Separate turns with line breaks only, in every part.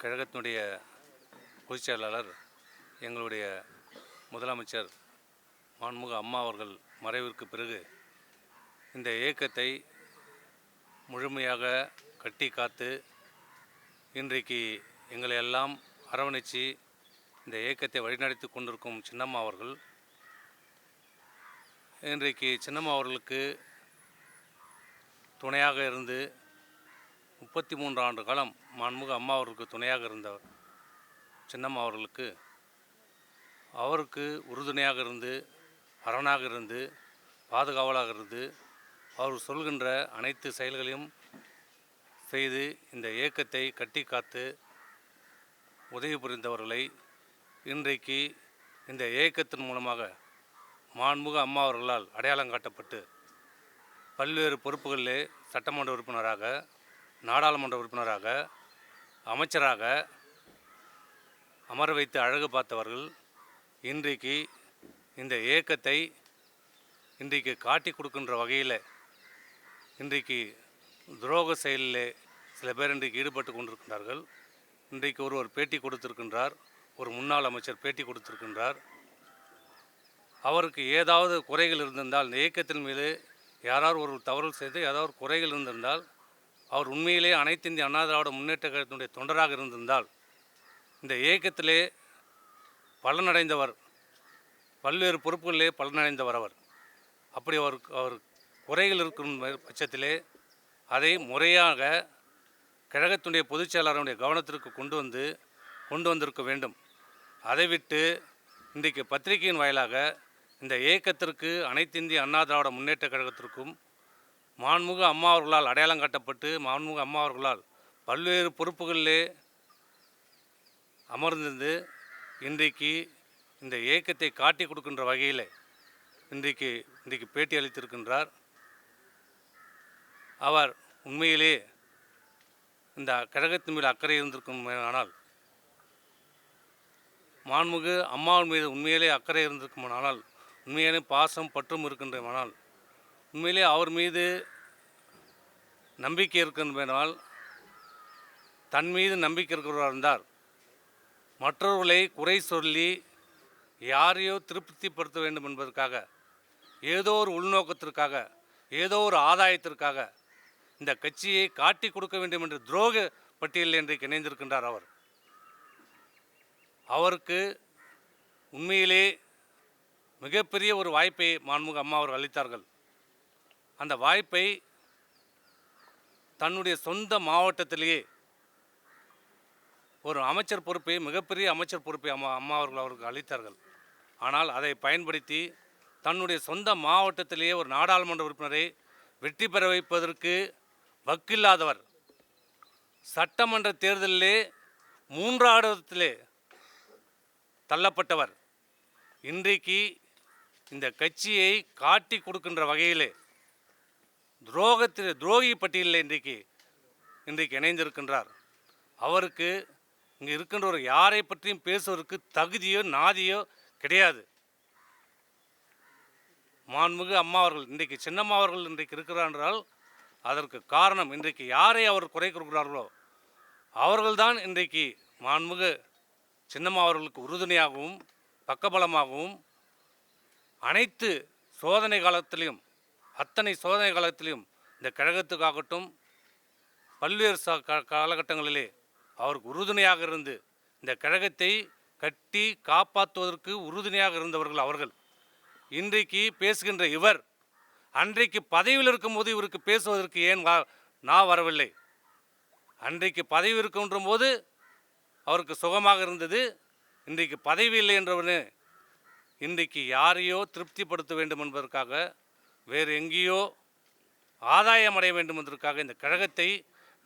கழகத்தினுடைய பொதுச் செயலாளர் எங்களுடைய முதலமைச்சர் மாண்புமிகு அம்மா அவர்கள் மறைவிற்கு பிறகு இந்த இயக்கத்தை முழுமையாக கட்டி காத்து இன்றைக்கு எங்களை எல்லாம் அரவணைச்சு இந்த இயக்கத்தை வழிநடத்தி கொண்டிருக்கும் சின்னம்மா அவர்கள் இன்றைக்கு சின்னம்மா அவர்களுக்கு துணையாக இருந்து முப்பத்தி மூன்று ஆண்டு காலம் மாண்புமிகு அம்மா அவர்களுக்கு துணையாக இருந்தவர் சின்னம்மா அவர்களுக்கு அவருக்கு உறுதுணையாக இருந்து அரணாக இருந்து பாதுகாவலாக இருந்து அவர் சொல்கின்ற அனைத்து செயல்களையும் செய்து இந்த இயக்கத்தை கட்டி காத்து உதவி புரிந்தவர்களை இன்றைக்கு இந்த இயக்கத்தின் மூலமாக மாண்புக அம்மா அவர்களால் அடையாளம் காட்டப்பட்டு பல்வேறு பொறுப்புகளிலே சட்டமன்ற உறுப்பினராக நாடாளுமன்ற உறுப்பினராக அமைச்சராக அமர வைத்து அழகு பார்த்தவர்கள் இன்றைக்கு இந்த இயக்கத்தை இன்றைக்கு காட்டி கொடுக்கின்ற வகையில் இன்றைக்கு துரோக செயலிலே சில பேர் இன்றைக்கு ஈடுபட்டு கொண்டிருக்கின்றார்கள். இன்றைக்கு ஒருவர் பேட்டி கொடுத்திருக்கின்றார். ஒரு முன்னாள் அமைச்சர் பேட்டி கொடுத்திருக்கின்றார். அவருக்கு ஏதாவது குறைகள் இருந்திருந்தால் இந்த இயக்கத்தின் மீது யாராவது ஒரு தவறு செய்து ஏதாவது குறைகள் இருந்திருந்தால் அவர் உண்மையிலே அனைத்து இந்திய அண்ணா திராவிட முன்னேற்ற கழகத்தினுடைய தொண்டராக இருந்திருந்தால் இந்த இயக்கத்திலே பலனடைந்தவர் பல்வேறு பொறுப்புகளிலே பலனடைந்தவர் அவர். அப்படி அவர் அவர் குறைகள் இருக்கும் பட்சத்திலே அதை முறையாக கழகத்தினுடைய பொதுச் செயலாளருடைய கவனத்திற்கு கொண்டு வந்து கொண்டு வந்திருக்க வேண்டும். அதை விட்டு இன்றைக்கு பத்திரிகையின் வாயிலாக இந்த இயக்கத்திற்கு அனைத்து இந்திய அண்ணா திராவிட முன்னேற்ற கழகத்திற்கும் மாண்புமிகு அம்மா அவர்களால் அடையாளம் காட்டப்பட்டு மாண்புமிகு அம்மா அவர்களால் பல்வேறு பொறுப்புகளிலே அமர்ந்திருந்து இன்றைக்கு இந்த இயக்கத்தை காட்டி கொடுக்கின்ற வகையில் இன்றைக்கு இன்றைக்கு பேட்டி அளித்திருக்கின்றார். அவர் உண்மையிலே இந்த கழகத்தின் மீது அக்கறை இருந்திருக்கும் ஆனால் மாண்புமிகு அம்மாவின் மீது உண்மையிலே அக்கறை இருந்திருக்குமானால் உண்மையிலே பாசம் பற்றும் இருக்கின்றமானால் உண்மையிலே அவர் மீது நம்பிக்கை இருக்கின்றனால் தன் மீது நம்பிக்கை இருக்கிறவராக இருந்தார். மற்றவர்களை குறை சொல்லி யாரையோ திருப்திப்படுத்த வேண்டும் என்பதற்காக ஏதோ ஒரு உள்நோக்கத்திற்காக ஏதோ ஒரு ஆதாயத்திற்காக இந்த கட்சியை காட்டி கொடுக்க வேண்டும் என்ற துரோக பட்டியலில் இன்றைக்கு இணைந்திருக்கின்றார் அவர். அவருக்கு உண்மையிலே மிகப்பெரிய ஒரு வாய்ப்பை மாண்புமிகு அம்மா அவர்கள் அளித்தார்கள். அந்த வாய்ப்பை தன்னுடைய சொந்த மாவட்டத்திலேயே ஒரு அமைச்சர் பொறுப்பை மிகப்பெரிய அமைச்சர் பொறுப்பை அம்மா அம்மா அவர்கள் அவருக்கு அளித்தார்கள். ஆனால் அதை பயன்படுத்தி தன்னுடைய சொந்த மாவட்டத்திலேயே ஒரு நாடாளுமன்ற உறுப்பினரை வெற்றி பெற வைப்பதற்கு வக்கில்லாதவர். சட்டமன்ற தேர்தலிலே மூன்றாவது தள்ளப்பட்டவர். இன்றைக்கு இந்த கட்சியை காட்டி கொடுக்கின்ற வகையிலே துரோகத்தில் துரோகி பட்டியலில் இன்றைக்கு இன்றைக்கு இணைந்திருக்கின்றார். அவருக்கு இங்கே இருக்கின்றவர் யாரை பற்றியும் பேசுவதற்கு தகுதியோ நாதியோ கிடையாது. மாண்புமிகு அம்மா அவர்கள் இன்றைக்கு சின்னம்மா அவர்கள் இன்றைக்கு இருக்கிறார் என்றால் அதற்கு காரணம் இன்றைக்கு யாரை அவர் குறை கொடுக்கிறார்களோ அவர்கள்தான் இன்றைக்கு மாண்புமிகு சின்னம்மா அவர்களுக்கு உறுதுணையாகவும் பக்கபலமாகவும் அனைத்து சோதனை காலத்திலையும் அத்தனை சோதனை காலத்திலையும் இந்த கழகத்துக்காகட்டும் பல்வேறு ச காலகட்டங்களிலே அவருக்கு உறுதுணையாக இருந்து இந்த கழகத்தை கட்டி காப்பாற்றுவதற்கு உறுதுணையாக இருந்தவர்கள் அவர்கள். இன்றைக்கு பேசுகின்ற இவர் அன்றைக்கு பதவியில் இருக்கும்போது இவருக்கு பேசுவதற்கு ஏன் வா நான் வரவில்லை? அன்றைக்கு பதவி இருக்கின்ற போது அவருக்கு சுகமாக இருந்தது இன்றைக்கு பதவி இல்லை என்றவனு இன்றைக்கு யாரையோ திருப்திப்படுத்த வேண்டும் என்பதற்காக வேறு எங்கேயோ ஆதாயம் அடைய வேண்டும் என்பதற்காக இந்த கழகத்தை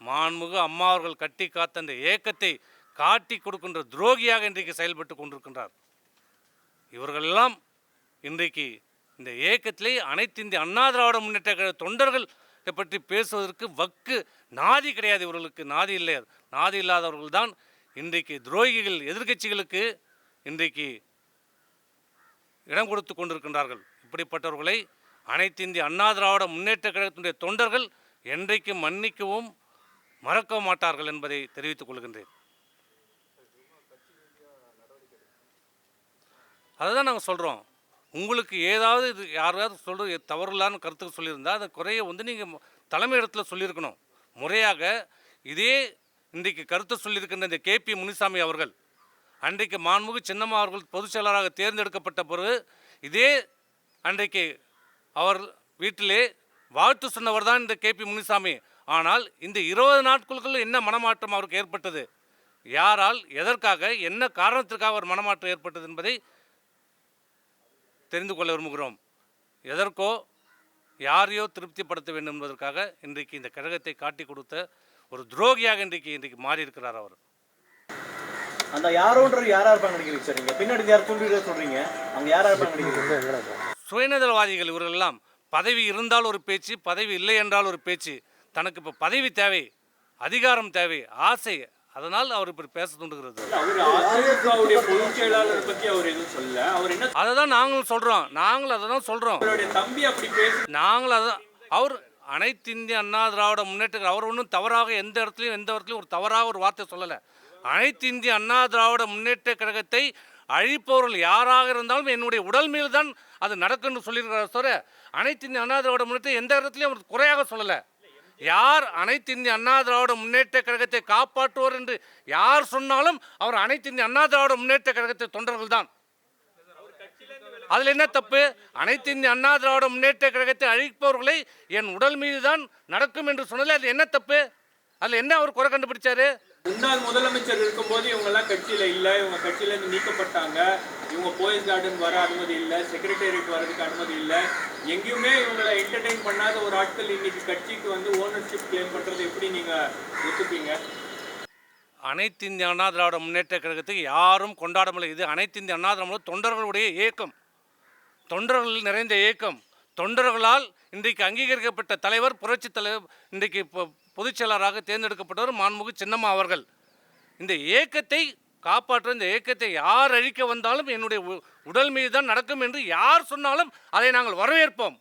மாண்புமிகு அம்மா அவர்கள் கட்டி காத்த அந்த ஏக்கத்தை காட்டி கொடுக்கின்ற துரோகியாக இன்றைக்கு செயல்பட்டு கொண்டிருக்கின்றார். இவர்களெல்லாம் இன்றைக்கு இந்த இயக்கத்திலே அனைத்து இந்திய அண்ணா திராவிட முன்னேற்ற கழக தொண்டர்கள் பற்றி பேசுவதற்கு வக்கு நாதி கிடையாது. இவர்களுக்கு நாதி இல்லை. நாதி இல்லாதவர்கள் தான் இன்றைக்கு துரோகிகள் எதிர்க்கட்சிகளுக்கு இன்றைக்கு இடம் கொடுத்து கொண்டிருக்கின்றார்கள். இப்படிப்பட்டவர்களை அனைத்து இந்திய அண்ணா திராவிட முன்னேற்ற கழகத்தினுடைய தொண்டர்கள் என்றைக்கு மன்னிக்கவும் மறக்க மாட்டார்கள் என்பதை தெரிவித்துக் கொள்கின்றேன். அதுதான் நாங்கள் சொல்கிறோம் உங்களுக்கு ஏதாவது இது யாராவது சொல்கிறது தவறுலான்னு கருத்துக்கு சொல்லியிருந்தால் அதை குறைய வந்து நீங்கள் தலைமை இடத்துல சொல்லியிருக்கணும். முறையாக இதே இன்றைக்கு கருத்து சொல்லியிருக்கின்ற இந்த கே பி முனிசாமி அவர்கள் அன்றைக்கு மாண்புமிகு சின்னம்மா அவர்கள் பொதுச் செயலாளராக தேர்ந்தெடுக்கப்பட்ட பிறகு இதே அன்றைக்கு அவர் வீட்டிலே வாழ்த்து சொன்னவர் தான் இந்த கே பி முனிசாமி. ஆனால் இந்த இருபது நாட்களுக்குள் என்ன மனமாற்றம் அவருக்கு ஏற்பட்டது? யாரால் எதற்காக என்ன காரணத்திற்காக அவர் மனமாற்றம் ஏற்பட்டது என்பதை தெரிந்து கொள்ள விரும்புகிறோம். எதற்கோ யாரையோ திருப்திப்படுத்த வேண்டும் என்பதற்காக இன்றைக்கு இந்த கழகத்தை காட்டி கொடுத்த ஒரு துரோகியாக இன்றைக்கு இன்றைக்கு மாறி இருக்கிறார் அவர்.
அந்த யாரோன்ற யாரா இருப்பாங்க நினைக்கிறீங்க சார் நீங்க? பின்னாடி யார் தூண்டிட்டு சொல்றீங்க? அவங்க யாரா இருப்பாங்க நினைக்கிறீங்க?
சுயநலவாதிகள் இவர்கள் எல்லாம் பதவி இருந்தால் ஒரு பேச்சு பதவி இல்லை என்றால் ஒரு பேச்சு. தனக்கு இப்போ பதவி தேவை அதிகாரம் தேவை ஆசை. அதனால் அவர் இப்படி பேச தூண்டுகிறது. அதை தான் நாங்களும் சொல்கிறோம் நாங்களும் அதை தான் சொல்கிறோம்
அவருடைய தம்பி அப்படி பேசி
நாங்கள் அதான் அவர் அனைத்து இந்திய அண்ணா திராவிட முன்னேற்ற அவர் ஒன்றும் தவறாக எந்த இடத்துலையும் எந்த இடத்துலையும் ஒரு தவறாக ஒரு வார்த்தை சொல்லலை. அனைத்து இந்திய அண்ணா திராவிட முன்னேற்ற கழகத்தை அழிப்பவர்கள் யாராக இருந்தாலும் என்னுடைய உடல் மீது தான் அது நடக்கும்னு சொல்லியிருக்கிறார் தவிர அனைத்து இந்திய அண்ணா திராவிட முன்னேற்ற எந்த இடத்துலையும் அவர் குறையாக சொல்லலை. யார் அனைத்து இந்திய அண்ணா திராவிட முன்னேற்ற கழகத்தை காப்பாற்றுவோர் என்று யார் சொன்னாலும் அவர் அனைத்து இந்திய அண்ணா திராவிட முன்னேற்ற கழகத்தை தொண்டர்கள் தான். அதில் என்ன தப்பு? அனைத்து இந்திய அண்ணா திராவிட முன்னேற்ற கழகத்தை அழிப்பவர்களை என் உடல் மீது தான் நடக்கும் என்று சொன்னதில் அது என்ன தப்பு? அதில் என்ன அவர் குறை கண்டுபிடிச்சாரு?
முன்னாள் முதலமைச்சர் இருக்கும்போது இவங்கெல்லாம் கட்சியில் இல்லை இவங்க கட்சியிலேருந்து நீக்கப்பட்டாங்க. இவங்க போயஸ் கார்டன் வர அனுமதி இல்லை செக்ரட்டேரியட் வர்றதுக்கு அனுமதி இல்லை. எங்கேயுமே இவங்களை என்டர்டெயின் பண்ணாத ஒரு ஆட்கள் இன்னைக்கு கட்சிக்கு வந்து ஓனர்ஷிப் கிளைம் பண்ணுறது எப்படி நீங்கள் ஒத்துப்பீங்க?
அனைத்து இந்திய அண்ணா திராவிட முன்னேற்ற கழகத்துக்கு யாரும் கொண்டாடமில்லை இது அனைத்து இந்திய அண்ணா திராவிட தொண்டர்களுடைய இயக்கம் தொண்டர்கள் நிறைந்த இயக்கம் தொண்டர்களால் இன்றைக்கு அங்கீகரிக்கப்பட்ட தலைவர் புரட்சி தலைவர் இன்றைக்கு பொதுச்செயலாளராக தேர்ந்தெடுக்கப்பட்டவர் மாண்புமிகு சின்னம்மா அவர்கள். இந்த இயக்கத்தை காப்பாற்ற இந்த இயக்கத்தை யார் அழிக்க வந்தாலும் என்னுடைய உ- உடல் மீது தான் நடக்கும் என்று யார் சொன்னாலும் அதை நாங்கள் வரவேற்போம்.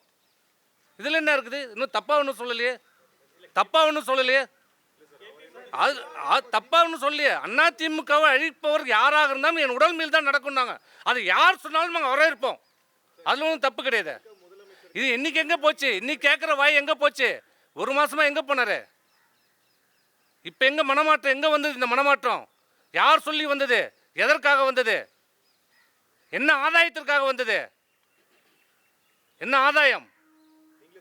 இதில் என்ன இருக்குது? இன்னும் தப்பாக ஒன்றும் சொல்லலையே. தப்பாக ஒன்றும் சொல்லலையே. அது அது தப்பாக ஒன்றும் சொல்லலையே. அண்ணா திமுகவை அழிப்பவர் யாராக இருந்தாலும் என் உடல் மீது தான் நடக்கும்னாங்க அது யார் சொன்னாலும் நாங்கள் வரவேற்போம். அதில் ஒன்றும் தப்பு கிடையாது. இது இன்னைக்கு எங்கே போச்சு? இன்னைக்கு கேட்குற வாய் எங்கே போச்சு? ஒரு மாதமாக எங்கே போனார்? இப்போ எங்கே மனமாற்றம் எங்கே வந்தது இந்த மனமாற்றம்? யார் சொல்லி வந்தது? எதற்காக வந்தது? என்ன ஆதாயத்திற்காக வந்தது? என்ன ஆதாயம்?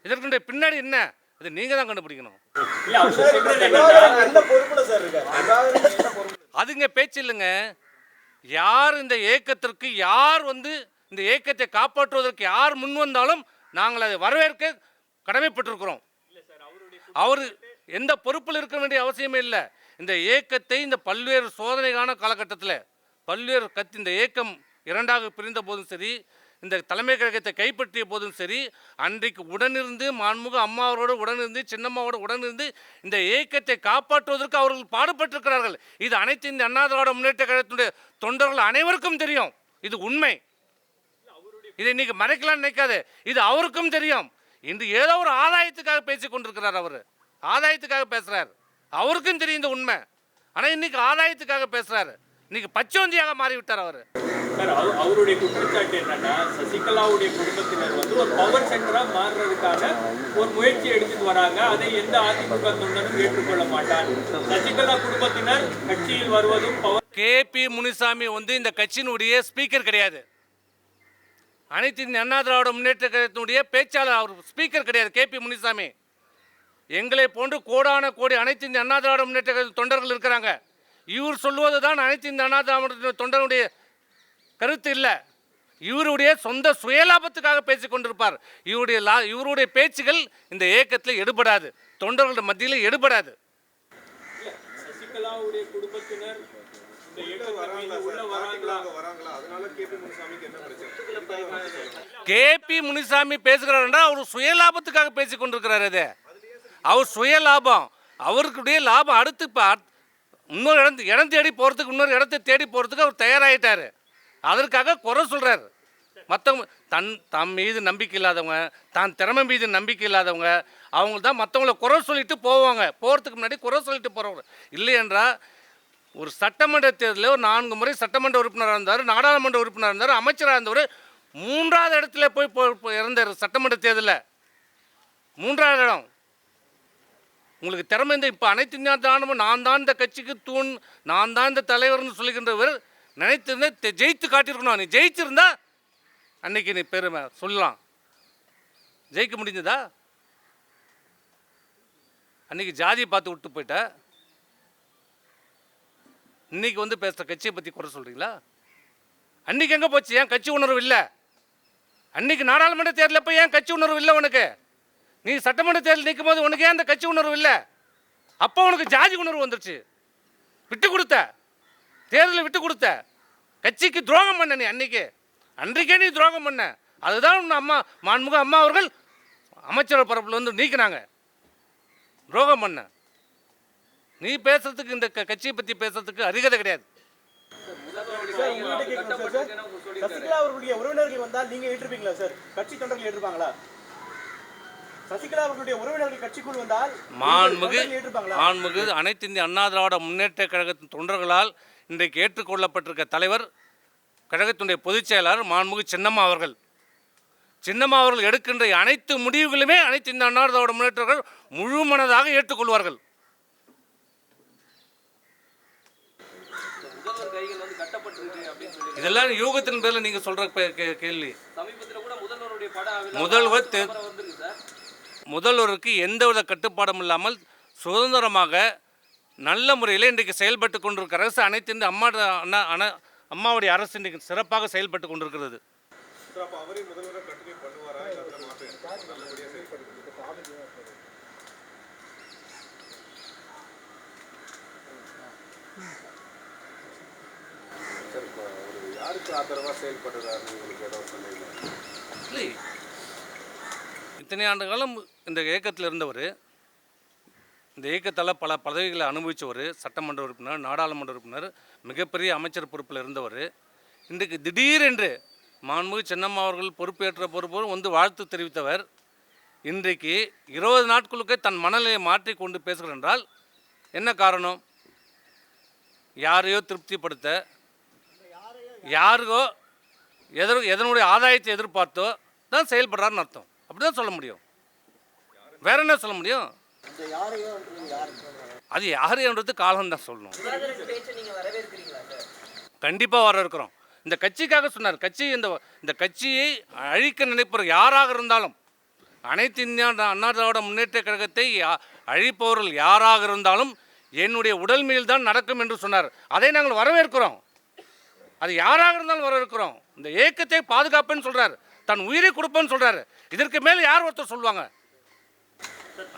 இதற்குடைய பின்னாடி என்ன? அது நீங்கள் தான் கண்டுபிடிக்கணும். அதுங்க பேச்சு இல்லைங்க. யார் இந்த ஏக்கத்திற்கு யார் வந்து இந்த ஏக்கத்தை காப்பாற்றுவதற்கு யார் முன் வந்தாலும் நாங்கள் அதை வரவேற்க கடமைப்பட்டிருக்கிறோம். அவர் எந்த பொறுப்பில் இருக்க வேண்டிய அவசியமே இல்லை. இந்த ஏக்கத்தை இந்த பல்வேறு சோதனைக்கான காலகட்டத்தில் பல்வேறு கத்தி இந்த ஏக்கம் இரண்டாக பிரிந்த போதும் சரி இந்த தலைமை கழகத்தை கைப்பற்றிய போதும் சரி அன்றைக்கு உடனிருந்து மான்முக அம்மாவரோடு உடனிருந்து சின்னம்மாவோடு உடனிருந்து இந்த இயக்கத்தை காப்பாற்றுவதற்கு அவர்கள் பாடுபட்டிருக்கிறார்கள். இது அனைத்து இந்த அண்ணா திராவிட முன்னேற்ற கழகத்தினுடைய தொண்டர்கள் அனைவருக்கும் தெரியும். இது உண்மை. இதை இன்னைக்கு மறைக்கலாம்னு நினைக்காது. இது அவருக்கும் தெரியும். இன்று ஏதோ ஒரு ஆதாயத்துக்காக பேசிக் கொண்டிருக்கிறார் அவர். ஆதாயத்துக்காக பேசுறார். அவருக்கும் தெரியும் இந்த உண்மை. ஆனால் இன்னைக்கு ஆதாயத்துக்காக பேசுறாரு. இன்னைக்கு பச்சோந்தியாக மாறிவிட்டார் அவர்.
அவருடைய குற்றச்சாட்டு என்னன்னா சசிகலாவுடைய குடும்பத்தினர் வந்து ஒரு பவர் சென்டரா மாறுறதுக்கான ஒரு முயற்சி எடுத்துட்டு வராங்க. அதை எந்த அதிமுக தொண்டனும் ஏற்றுக்கொள்ள மாட்டார். சசிகலா குடும்பத்தினர் கட்சியில் வருவதும் பவர்
கேபி முனிசாமி வந்து இந்த கட்சியினுடைய ஸ்பீக்கர் கிடையாது. அனைத்து அண்ணா திராவிட முன்னேற்ற கழகத்தினுடைய பேச்சாளர் அவர் ஸ்பீக்கர் கிடையாது. கேபி முனிசாமி. எங்களை போன்று கோடான கோடி அனைத்து இந்திய அண்ணா திராவிட முன்னேற்ற தொண்டர்கள் இருக்கிறாங்க. இவர் சொல்லுவது தான் அனைத்து இந்திய அண்ணா திராவிட தொண்டருடைய கருத்து இல்லை. இவருடைய சொந்த சுயலாபத்துக்காக பேசிக் கொண்டிருப்பார். இவருடைய லா இவருடைய பேச்சுகள் இந்த இயக்கத்தில் எடுபடாது. தொண்டர்களுடைய மத்தியில் எடுபடாது.
வராங்களா?
கேபி முனிசாமி பேசுகிறாருன்னா அவர் சுயலாபத்துக்காக பேசிக் கொண்டிருக்கிறார் அது அவர் சுய லாபம். அவருக்குடைய லாபம் அடுத்து இப்போ இன்னொரு இடம் இடம் தேடி போகிறதுக்கு இன்னொரு இடத்த தேடி போகிறதுக்கு அவர் தயாராகிட்டார் அதற்காக குறை சொல்கிறார் மற்றவங்க தன் தம் மீது நம்பிக்கை இல்லாதவங்க தான் திறமை மீது நம்பிக்கை இல்லாதவங்க அவங்க தான் மற்றவங்கள குறை சொல்லிட்டு போவாங்க. போகிறதுக்கு முன்னாடி குறை சொல்லிட்டு போகிறவங்க இல்லை என்றால் ஒரு சட்டமன்ற தேர்தலில் ஒரு நான்கு முறை சட்டமன்ற உறுப்பினராக இருந்தார் நாடாளுமன்ற உறுப்பினராக இருந்தார் அமைச்சராக இருந்தவர் மூன்றாவது இடத்துல போய் போ- இறந்தார் சட்டமன்ற தேர்தலில். மூன்றாவது இடம். உங்களுக்கு திறமை இந்த இப்போ அனைத்து இந்தியா தானமும் நான் தான் இந்த கட்சிக்கு தூண் நான் தான் இந்த தலைவர்னு சொல்லுகின்றவர் நினைத்திருந்தா ஜெயித்து காட்டியிருக்கணும். நீ ஜெயிச்சிருந்தா அன்னைக்கு நீ பெருமை. சொல்லலாம். ஜெயிக்க முடிஞ்சதா? அன்னைக்கு ஜாதியை பார்த்து விட்டு போயிட்ட. இன்னைக்கு வந்து பேசுகிற கட்சியை பற்றி குறை சொல்கிறீங்களா அன்னைக்கு எங்கே போச்சு? ஏன் கட்சி உணர்வு இல்லை? அன்னைக்கு நாடாளுமன்ற தேர்தலப்போ ஏன் கட்சி உணர்வு இல்லை உனக்கு? நீ சட்டமன்ற தேர்தல் நிற்கும் போது உனக்கு அந்த கட்சி உணர்வு இல்லை? அப்போ உனக்கு ஜாதி உணர்வு வந்துருச்சு. விட்டு கொடுத்த. தேர்தலில் விட்டு கொடுத்த. கட்சிக்கு துரோகம் பண்ண நீ அன்னைக்கு. அன்றைக்கே நீ துரோகம் பண்ண. அதுதான் உன் அம்மா மாண்புக அம்மா அவர்கள் அமைச்சர் பரப்பில் வந்து நீக்கினாங்க. துரோகம் பண்ண. நீ பேசுறதுக்கு இந்த க- கட்சியை பற்றி பேசுறதுக்கு அருகதை கிடையாது.
சசிகலா அவர்களுடைய உறவினர்கள் வந்தால் நீங்க ஏற்றிருப்பீங்களா சார்? கட்சி தொண்டர்கள் ஏற்றுப்பாங்களா சசிகலா அவர்களுடைய உறவினர்கள் கட்சிக்குள் வந்தால்
மாண்புமிகு அனைத்து இந்திய அண்ணா திராவிட முன்னேற்ற கழகத்தின் தொண்டர்களால் இன்றைக்கு ஏற்றுக்கொள்ளப்பட்டிருக்க தலைவர் கழகத்தினுடைய பொதுச் செயலாளர் மாண்புமிகு சின்னம்மா அவர்கள். சின்னம்மா அவர்கள் எடுக்கின்ற அனைத்து முடிவுகளுமே அனைத்து இந்த அண்ணா திராவிட முன்னேற்ற கழகம் முழு மனதாக ஏற்றுக்கொள்வார்கள். இதெல்லாம் யூகத்தின் பேரில் நீங்கள் சொல்கிற கேள்வி. முதல்வர் முதல்வருக்கு எந்தவித கட்டுப்பாடும் இல்லாமல் சுதந்திரமாக நல்ல முறையில் இன்றைக்கு செயல்பட்டு கொண்டிருக்கிற அரசு அனைத்து இந்த அம்மா அண்ணா அண்ணா அம்மாவுடைய அரசு இன்றைக்கு சிறப்பாக செயல்பட்டு கொண்டிருக்கிறது.
யாருக்கு ஆதரவாக உங்களுக்கு ஏதோ சொன்னீங்க
இல்லை இத்தனை ஆண்டு காலம் இந்த இயக்கத்தில் இருந்தவர் இந்த இயக்கத்தால் பல பதவிகளை அனுபவித்தவர் சட்டமன்ற உறுப்பினர் நாடாளுமன்ற உறுப்பினர் மிகப்பெரிய அமைச்சர் பொறுப்பில் இருந்தவர். இன்றைக்கு திடீரென்று மாண்புமிகு சின்னம்மா அவர்கள் பொறுப்பேற்ற பொறுப்போடு வந்து வாழ்த்து தெரிவித்தவர். இன்றைக்கு இருபது நாட்களுக்கே தன் மனநிலையை மாற்றி கொண்டு பேசுகிறார் என்றால் என்ன காரணம்? யாரையோ திருப்திப்படுத்த யாருக்கோ எதற்கு எதனுடைய ஆதாயத்தை எதிர்பார்த்தோ தான் செயல்படுறாருன்னு அர்த்தம். அப்படி தான் சொல்ல முடியும். வேற என்ன சொல்ல முடியும்? அது யார் என்றது காலம் தான் சொல்லணும். கண்டிப்பாக வர இருக்கிறோம் இந்த கட்சிக்காக சொன்னார். கட்சி இந்த இந்த கட்சியை அழிக்க நினைப்பவர் யாராக இருந்தாலும் அனைத்து இந்தியா அண்ணா திராவிட முன்னேற்ற கழகத்தை அழிப்பவர்கள் யாராக இருந்தாலும் என்னுடைய உடல் மேல் தான் நடக்கும் என்று சொன்னார். அதை நாங்கள் வரவேற்கிறோம். அது யாராக இருந்தாலும் வரவேற்கிறோம். இந்த ஏக்கத்தை பாதுகாப்பேன்னு சொல்றார். தன் உயிரை கொடுப்பேன்னு சொல்றாரு. இதற்கு மேல் யார் ஒருத்தர் சொல்லுவாங்க?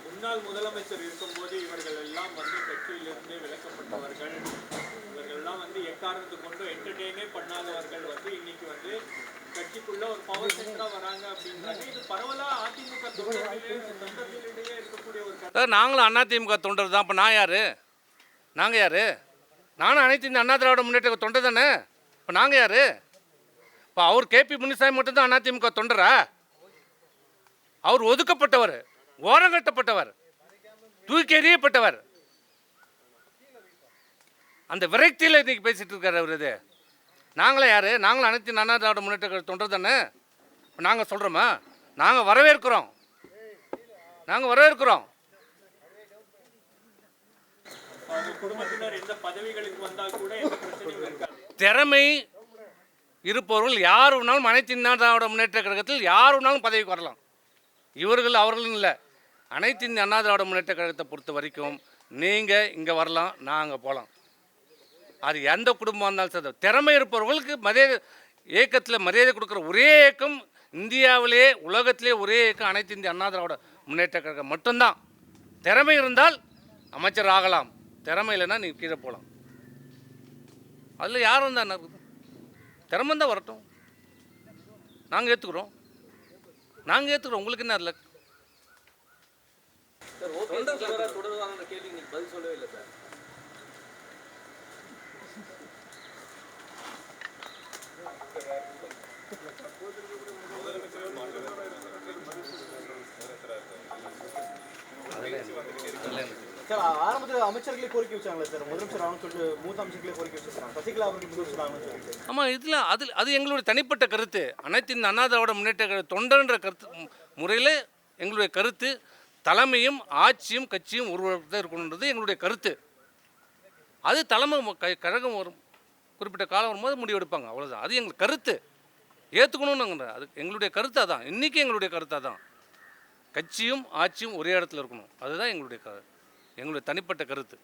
முன்னாள் முதலமைச்சர் இருக்கும்போது இவர்கள் எல்லாம் வந்து கட்சியிலிருந்து விலக்கப்பட்டவர்கள் இவர்கள் எல்லாம் வந்து எக்காரணத்து கொண்டு என்டர்டெயினே பண்ணாதவர்கள் வந்து இன்னைக்கு வந்து கட்சிக்குள்ள ஒரு பவர் சென்டரா வராங்க அப்படின்றாங்க. இது பரவலா அதிமுக தொண்டர்களிடையே தொண்டர்களிடையே இருக்கக்கூடிய ஒரு கருத்து.
அதாவது நாங்களும் அதிமுக தொண்டர் தான். இப்போ நான் யார்? நாங்கள் யார்? நானும் அனைத்து இந்த அண்ணா திராவிட முன்னேற்ற தொண்டர் தானே? இப்போ நாங்கள் யார்? இப்போ அவர் கேபி முனிசாமி மட்டும்தான் அதிமுக தொண்டரா? அவர் ஒதுக்கப்பட்டவர் ஓரங்கட்டப்பட்டவர் தூக்கி எறியப்பட்டவர் அந்த விரக்தியில் இன்னைக்கு பேசிட்டு இருக்காரு அவர் இது. நாங்களே யார்? நாங்களும் அனைத்து அண்ணா திராவிட முன்னேற்ற தொண்டர் தானே? இப்போ நாங்கள் சொல்கிறோமா நாங்கள் வரவேற்கிறோம். நாங்கள் வரவேற்கிறோம். திறமை இருப்பவர்கள் யார் வேணாலும் அனைத்து இந்திய திராவிட முன்னேற்ற கழகத்தில் யார் வேணாலும் பதவிக்கு வரலாம். இவர்கள் அவர்களும் இல்லை. அனைத்து இந்திய அண்ணா திராவிட முன்னேற்ற கழகத்தை பொறுத்த வரைக்கும் நீங்கள் இங்கே வரலாம் நாங்கள் போகலாம் அது எந்த குடும்பம் இருந்தாலும் சரி. திறமை இருப்பவர்களுக்கு மரியாதை இயக்கத்தில் மரியாதை கொடுக்குற ஒரே இயக்கம் இந்தியாவிலே உலகத்திலே ஒரே இயக்கம் அனைத்து இந்திய அண்ணா திராவிட முன்னேற்ற கழகம் மட்டும்தான். திறமை இருந்தால் அமைச்சர் ஆகலாம். திறமை இல்லைன்னா நீ கீழே போகலாம் அதில் யார் வந்தா என்ன இருக்குது திறமை தான் வரட்டும். நாங்கள் ஏற்றுக்குறோம் நாங்கள் ஏற்றுக்குறோம் உங்களுக்கு என்ன
இல்லை சார்.
சார் ஆரம்பத்தில் அமைச்சர்களே கோரிக்கை வச்சாங்களே சார். முதலமைச்சர் ஆகணும்னு சொல்லிட்டு மூத்த அமைச்சர்களே கோரிக்கை வச்சிருக்காங்க. சசிகலா அவர்கள் முதலமைச்சர் ஆகணும்னு சொல்லிட்டு.
ஆமாம் இதில் அதில் அது எங்களுடைய தனிப்பட்ட கருத்து. அனைத்து இந்த அண்ணா திராவிட முன்னேற்ற தொண்டர்ன்ற கருத்து முறையில் எங்களுடைய கருத்து தலைமையும் ஆட்சியும் கட்சியும் ஒருவர்தான் இருக்கணுன்றது எங்களுடைய கருத்து. அது தலைமை கழகம் வரும் குறிப்பிட்ட காலம் வரும்போது முடிவெடுப்பாங்க அவ்வளோதான் அது எங்கள் கருத்து. ஏற்றுக்கணும்னுங்கிற அது எங்களுடைய கருத்து அதான். இன்றைக்கி எங்களுடைய கருத்தாக தான் கட்சியும் ஆட்சியும் ஒரே இடத்துல இருக்கணும். அதுதான் எங்களுடைய கருத்து எங்களுடைய தனிப்பட்ட கருத்து.